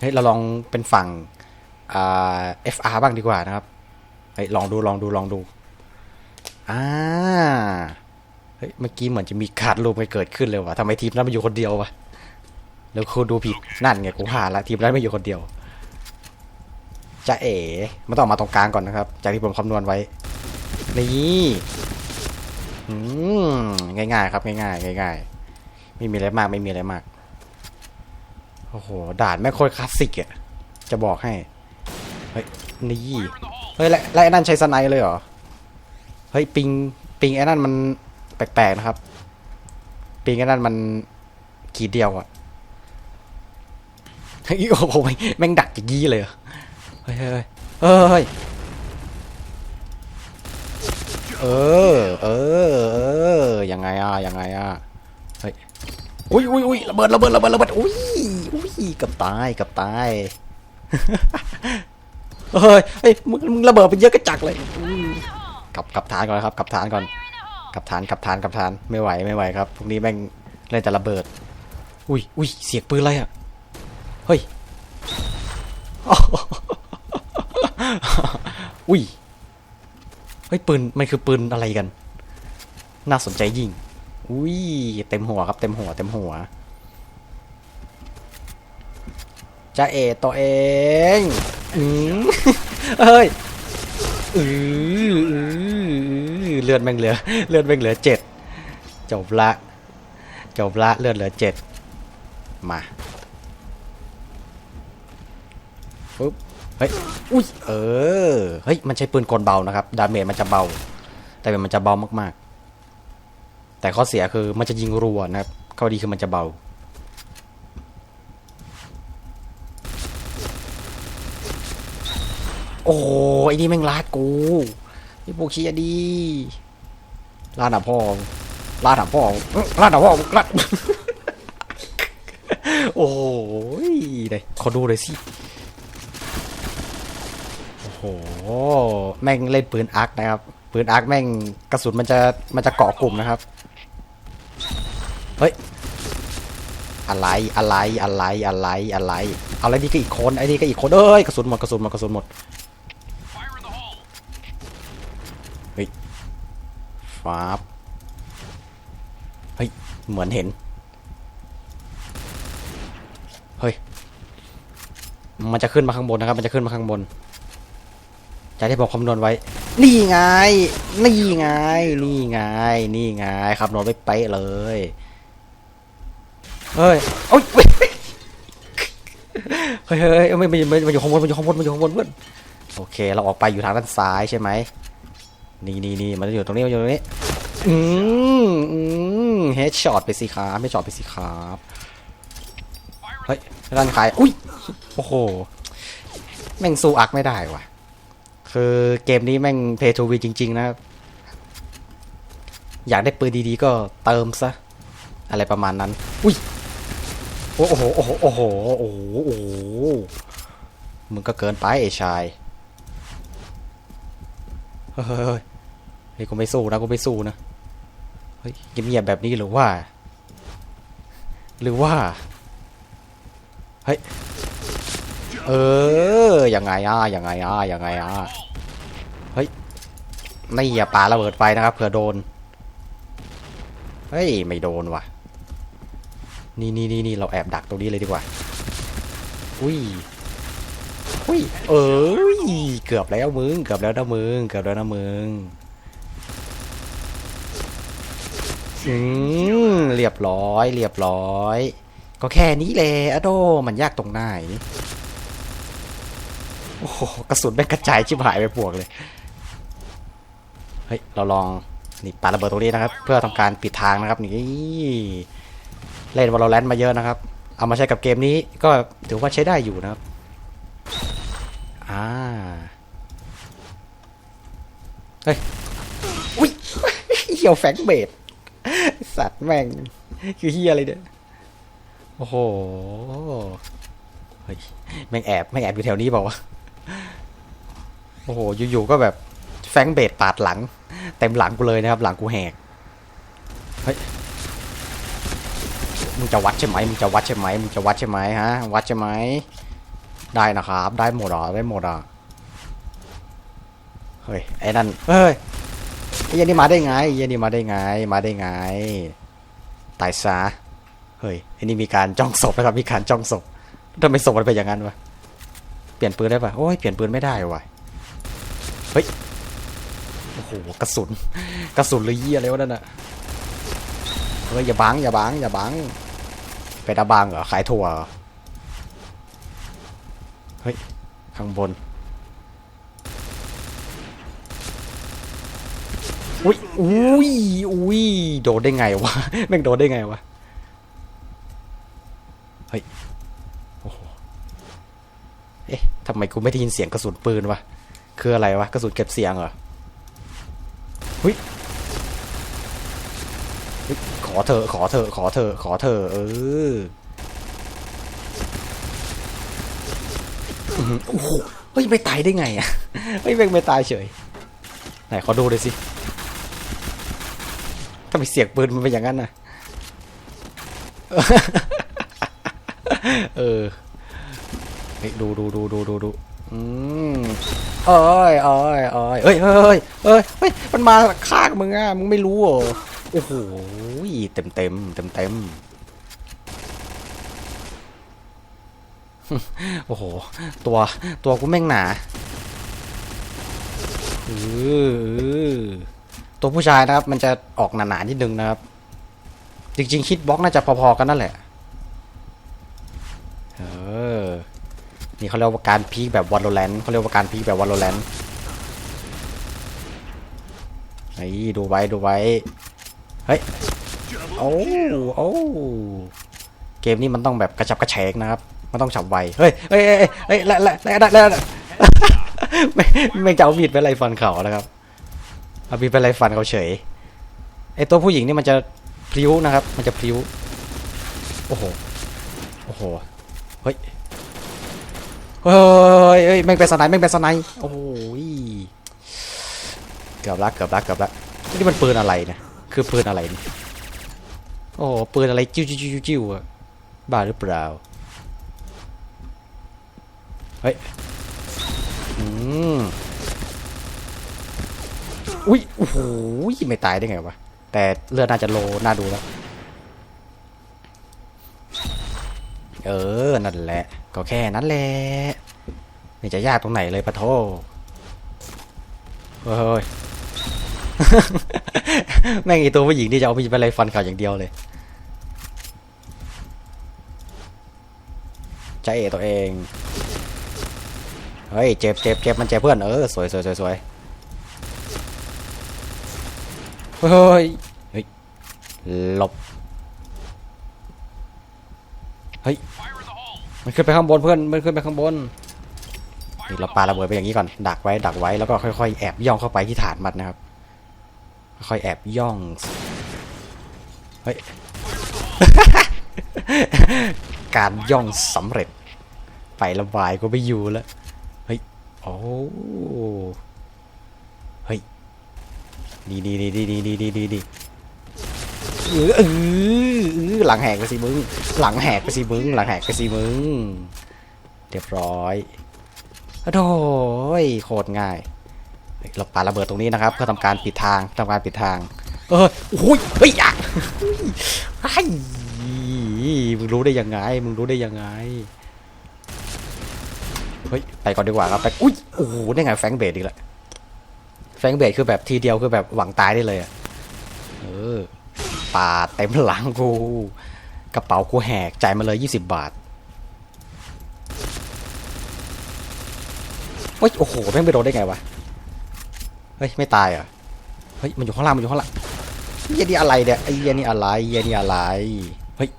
เฮ้ยเราลองเป็นฝั่งอ่า FR บ้างดีกว่านะครับเฮ้ยลองดูลองดูลองดูอ่าเฮ้ยเมื่อกี้เหมือนจะมีขาดลูกไปเกิดขึ้นเลยว่ะทำไมทีมนั้นมาอยู่คนเดียววะแล้วคุณดูผิดนั่นไงกูผ่านละทีมนั้นไม่อยู่คนเดียวจะเอ๋มันต้องมาตรงกลางก่อนนะครับ จากที่ผมคำนวณไว้นี่อืมง่ายๆครับง่ายๆง่ายๆไม่มีอะไรมากไม่มีอะไรมาก โอ้โห ด่านแม่งโคตรคลาสสิกอะจะบอกให้ เฮ้ย นี่ เฮ้ย แล้วแล้วไอ้นั่นใช้สไนเลยเหรอ เฮ้ย ปิง ปิงไอ้นั่นมันแปลกๆนะครับ ปิงไอ้นั่นมันขีดเดียวอะเฮ้ยโอ้โหแม่งดักอย่างนี้เลยเฮ้ยเฮ้ยเฮ้ยเฮ้ยเออ เออ เออ ยังไงอะ ยังไงอะ เฮ้ย อุ้ยอุ้ยอุ้ยระเบิด ระเบิด ระเบิด ระเบิด อุ้ย อุ้ยกับตายกับตายเฮ้ยเฮ้มึงมึงระเบิดไปเยอะกระจักเลยกับกับฐานก่อนครับกับฐานก่อนกับฐานกับฐานกับฐานไม่ไหวไม่ไหวครับพวกนี้แม่งเล่นแต่ระเบิด อุ้ยอุ้ยเสียงปืนอะไรอะเฮ้ยอุ้ยเฮ้ยปืนมันคือปืนอะไรกัน น่าสนใจยิ่งอุ้ยเต็มหัวครับเต็มหัวเต็มหัว จะเอตัวเองอืมเฮ้ยอืออือเลือดแม่งเหลือ เลือดแม่งเหลือเจ็ดจบละ จบละเลือดเหลือเจ็ดมาปุ๊บเฮ้ยอุ้ยเออเฮ้ยมันใช้ปืนกลเบานะครับดาเมจมันจะเบา แต่มันจะเบามากๆ แต่ข้อเสียคือมันจะยิงรัวนะครับข้อดีคือมันจะเบา อ้โหไอ้นี่แม่งลาดกูนี่พวกเชียดีลาดหนาพ่อลาดหนาพ่อลาดหนาพ่อลาดโอ้โหเดี๋ยวขอดูเลยสิโอ้โหแม่งเล่นปืนอาร์คนะครับปืนอาร์คแม่งกระสุนมันจะมันจะเกาะกลุ่มนะครับเฮ้ยอะไรอะไรอะไรอะไรอะไรเอาอะไรนี่ก็อีกคนไอ้นี่ก็อีกคนเอ้ยกระสุนหมดกระสุนหมดกระสุนหมด เฮ้ย ฟาบเฮ้ย เหมือนเห็น เฮ้ย มันจะขึ้นมาข้างบนนะครับ มันจะขึ้นมาข้างบนจะได้บอกคำนวณไว้ นี่ไง นี่ไง นี่ไง นี่ไงคำนวณไว้เป๊ะเลย เฮ้ยโอ้ยเฮ้ยเฮ้ยเฮ้ยไม่ไม่ไม่มันอยู่ข้างบนมันอยู่ข้างบนมันอยู่ข้างบนเพื่อนโอเค เราออกไปอยู่ทางด้านซ้ายใช่ไหม นี่นี่นี่มันจะอยู่ตรงนี้มันอยู่ตรงนี้อืมอืมเฮดช็อตไปสิครับเฮดช็อตไปสิครับเฮ้ยด้านขายอุ้ยโอ้โหแม่งสู้อักไม่ได้ว่ะ คือเกมนี้แม่งเพย์ทูวีจริง ๆ นะ อยากได้ปืนดีๆ ก็เติมซะ อะไรประมาณนั้น อุ้ย โอ้โห โอ้โห โอ้โห โอ้โห โอ้โห มึงก็เกินไปไอ้ชาย เฮ้ย ฮ้ยกูไม่สู้นะกูไม่สู้นะเฮ้ยเงียบๆแบบนี้หรือว่า หรือว่าเฮ้ยเออยังไงอะยังไงอะยังไงอะเฮ้ยไม่อย่าปาระเบิดไปนะครับเผื่อโดนเฮ้ยไม่โดนว่ะนี่นี่นี่นี่เราแอบดักตรงนี้เลยดีกว่า อุ้ย อุ้ย เอ้ย เกือบแล้วมึง เกือบแล้วนะมึง เกือบแล้วนะมึง อืมเรียบร้อย เรียบร้อย ก็แค่นี้แหละอะโดมันยากตรงไหนโอ้โหกระสุนแม่งกระจายชิบหายไปพวกเลย เฮ้ย เราลองนี่ปาระเบิดตรงนี้นะครับ เพื่อทำการปิดทางนะครับ นี่เล่นวอลเลนมาเยอะนะครับ เอามาใช้กับเกมนี้ก็ถือว่าใช้ได้อยู่นะครับ อ่า เฮ้ย อุ้ยเหี่ยวแฟงเบด สัตว์แม่ง คือเฮียอะไรเนี่ยโอ้โหเฮ้ยแม่งแอบแม่งแอบอยู่แถวนี้เปล่าวะโอ้โหอยู่ๆก็แบบแฟงเบดปาดหลัง เต็มหลังกูเลยนะครับ หลังกูแหกเฮ้ยมึงจะวัดใช่ไหมมึงจะวัดใช่ไหมมึงจะวัดใช่ไหมฮะ วัดใช่ไหมได้นะครับ ได้หมดอะได้หมดอะเฮ้ยไอ้นั่นเฮ้ย ไอ้ยันนี่มาได้ไงไอ้ยันนี่มาได้ไง มาได้ไง ตายซะ เฮ้ยไอ้นี่มีการจ้องศพนะครับ มีการจ้องศพทำไมศพมันเป็นอย่างนั้นวะ เปลี่ยนปืนได้ปะโอ้ย เปลี่ยนปืนไม่ได้วะเฮ้ย โอ้โห กระสุน กระสุนเลยเยี่ยอะไรวะนั่นน่ะเฮ้ยอย่าบังอย่าบังอย่าบังเป็นอาบังเหรอ ขายถั่วเหรอข้างบน อุ้ยอุ้ยอุ้ยโดนได้ไงวะแม่งโดนได้ไงวะเฮ้ยโอ้โหเอ๊ะทำไมกูไม่ได้ยินเสียงกระสุนปืนวะคืออะไรวะกระสุนเก็บเสียงเหรอเฮ้ยขอเธอขอเธอขอเธอขอเธอเอออื้อหือโอ้โหเฮ้ยไม่ตายได้ไงอะเฮ้ยแม่งไม่ตายเฉยไหนขอดูเลยสิ ถ้ามีเสียงปืนมันเป็นอย่างนั้นนะเออเฮ้ยดูดูดูดูดูดูอืมเอ้ยเอ้ยเอ้ยเอ้ยเอ้ยเอ้ยเฮ้ยมันมาข้ามึงอะมึงไม่รู้เหรอโอ้โหเต็มเต็มเต็มเต็มโอ้โห ตัวตัวกูแม่งหนาออเออ ตัวผู้ชายนะครับ มันจะออกหนาๆนิดนึงนะครับ จริงๆฮิตบล็อกน่าจะพอๆกันนั่นแหละเออนี่เขาเรียกว่าการพีคแบบวอลโลแรนเขาเรียกว่าการพีคแบบวอลโลแรนไอ้ดูไว้ดูไว้เฮ้ยโอ้โอ้เกมนี้มันต้องแบบกระชับกระเฉงนะครับ มันต้องฉับไวเฮ้ยเฮ้ยเฮ้ยเฮ้ยแล้วแล้วแล้วแล้วแล้วไม่ไม่จะเอามีดไปไล่ฟันเขานะครับ เอามีดไปไล่ฟันเขาเฉยไอตัวผู้หญิงนี่มันจะพลิ้วนะครับ มันจะพลิ้วโอ้โหโอ้โหเฮ้ยเฮ้ยเฮ้ยแม่งเป็นสไนแม่งเป็นสไนโอ้โหยเกือบละเกือบละเกือบละนี่มันปืนอะไรเนี่ยคือปืนอะไรนี่โอ้ปืนอะไรจิ้วจิ้วจิ้วจิ้วอะบ้าหรือเปล่าเฮ้ยอืม อุ้ยโอ้โหไม่ตายได้ไงวะ แต่เลือดน่าจะโลน่าดูแล้ว เออ นั่นแหละ ก็แค่นั้นแหละไม่จะยากตรงไหนเลยปะโทเฮ้ยแม่งไอตัวผู้หญิงที่จะเอามีดไปไล่ฟันเขาอย่างเดียวเลยใจเอตัวเอง เฮ้ย เจ็บเจ็บเจ็บมันเจ็บเพื่อน เออ สวยสวยสวยสวย เฮ้ย เฮ้ย หลบ เฮ้ย มันขึ้นไปข้างบนเพื่อน มันขึ้นไปข้างบนนี่เราปาระเบิดไปอย่างนี้ก่อน ดักไว้ ดักไว้ แล้วก็ค่อยๆ แอบย่องเข้าไปที่ฐานมันนะครับ ค่อยๆ แอบย่อง เฮ้ย การย่องสำเร็จ ไประบายก็ไม่อยู่แล้ว เฮ้ย โอ้ เฮ้ย ดีดีดีดีดีดีดีดีดีเออเออเอหลังแหกไปสิมึง หลังแหกไปสิมึง หลังแหกไปสิมึง เรียบร้อยโอ้ยโคตรง่าย เราปาระเบิดตรงนี้นะครับเพื่อทำการปิดทางทำการปิดทาง เออโอ้ยเฮ้ยอะไอ้มึงรู้ได้ยังไง มึงรู้ได้ยังไง เฮ้ย ไปก่อนดีกว่าครับ ไป อุ้ย โอ้โหได้ไงแฟงเบดอีกแล้ว แฟงเบดคือแบบทีเดียวคือแบบหวังตายได้เลยอะเออปาดเต็มหลังกู กระเป๋ากูแหกจ่ายมาเลยยี่สิบบาทเฮ้ยโอ้โหแม่งไปโดนได้ไงวะ เฮ้ย ไม่ตายเหรอะเฮ้ย มันอยู่ข้างล่าง มันอยู่ข้างล่างเหี้ยนี่อะไรเนี่ยไอ้เหี้ยนี่อะไรเหี้ยนี่อะไร เฮ้ย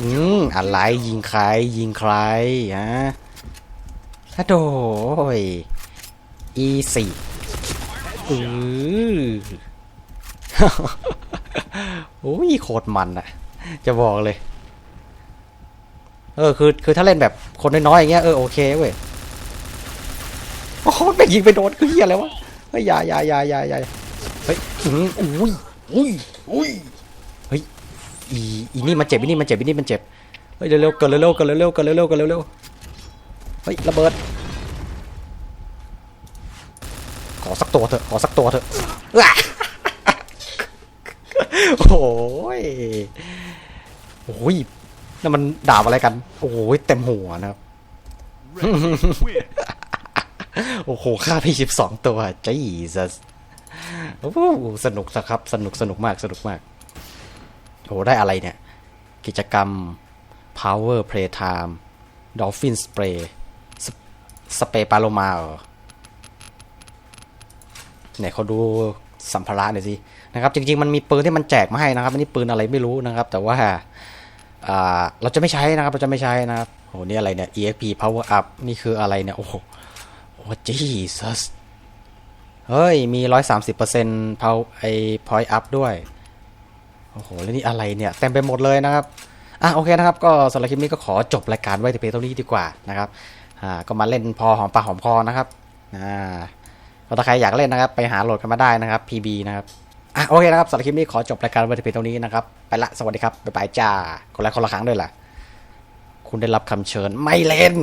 อืมอะไรยิงใครยิงใครฮะ ฮะโดยอีสี่อือโอ้ยโคตรมันอะจะบอกเลย เออคือคือถ้าเล่นแบบคนน้อยๆอย่างเงี้ยเออโอเคเว้ยโอ้โหแม่งยิงไปโดนคือเฮียอะไรวะเฮ้ยยายายายายาเฮ้ยอุ้ยอุ้ยอุ้ยเฮ้ยอีอีนี่มันเจ็บอีนี่มันเจ็บอีนี่มันเจ็บเฮ้ยเร็วๆเกิดเร็วๆเกิดเร็วๆเกิดเร็วๆเกิดเร็วๆ เฮ้ยระเบิด ขอสักตัวเถอะ ขอสักตัวเถอะว้าโอ้ยโอ้ยนั่นมันดาบอะไรกัน โอ้ยเต็มหัวนะครับ Win. โอ้โหฆ่าพี่สิบสองตัวจีซัสโอ้โหสนุกนะครับ สนุกสนุกมากสนุกมากโอ้โหได้อะไรเนี่ย กิจกรรม power playtime dolphin spray ส สเปรย์ปาโลมาเหรอไหนเขาดูสัมภาระหน่อยสินะครับจริงๆมันมีปืนที่มันแจกมาให้นะครับอันนี้ปืนอะไรไม่รู้นะครับ แต่ว่าเราจะไม่ใช้นะครับเราจะไม่ใช้นะครับโหนี่อะไรเนี่ย exp power up นี่คืออะไรเนี่ยโอ้โหโอ้ Jesus เฮ้ยมีร้อยสามสิบเปอร์เซ็นต์พาไอพอยอัพด้วยโอ้โหแล้วนี่อะไรเนี่ยเต็มไปหมดเลยนะครับอะโอเคนะครับก็สำหรับคลิปนี้ก็ขอจบรายการไว้แต่เพียงเท่านี้ดีกว่านะครับ อ่าก็มาเล่นพอหอมปากหอมคอนะครับอ่าก็ถ้าใครอยากเล่นนะครับ ไปหาโหลดกันมาได้นะครับ PB นะครับอะโอเคนะครับสำหรับคลิปนี้ขอจบรายการวันที่เพียงเท่านี้นะครับ ไปละสวัสดีครับบ๊ายบายจ้าคนละคนละครั้งด้วยล่ะ คุณได้รับคำเชิญไม่เล่น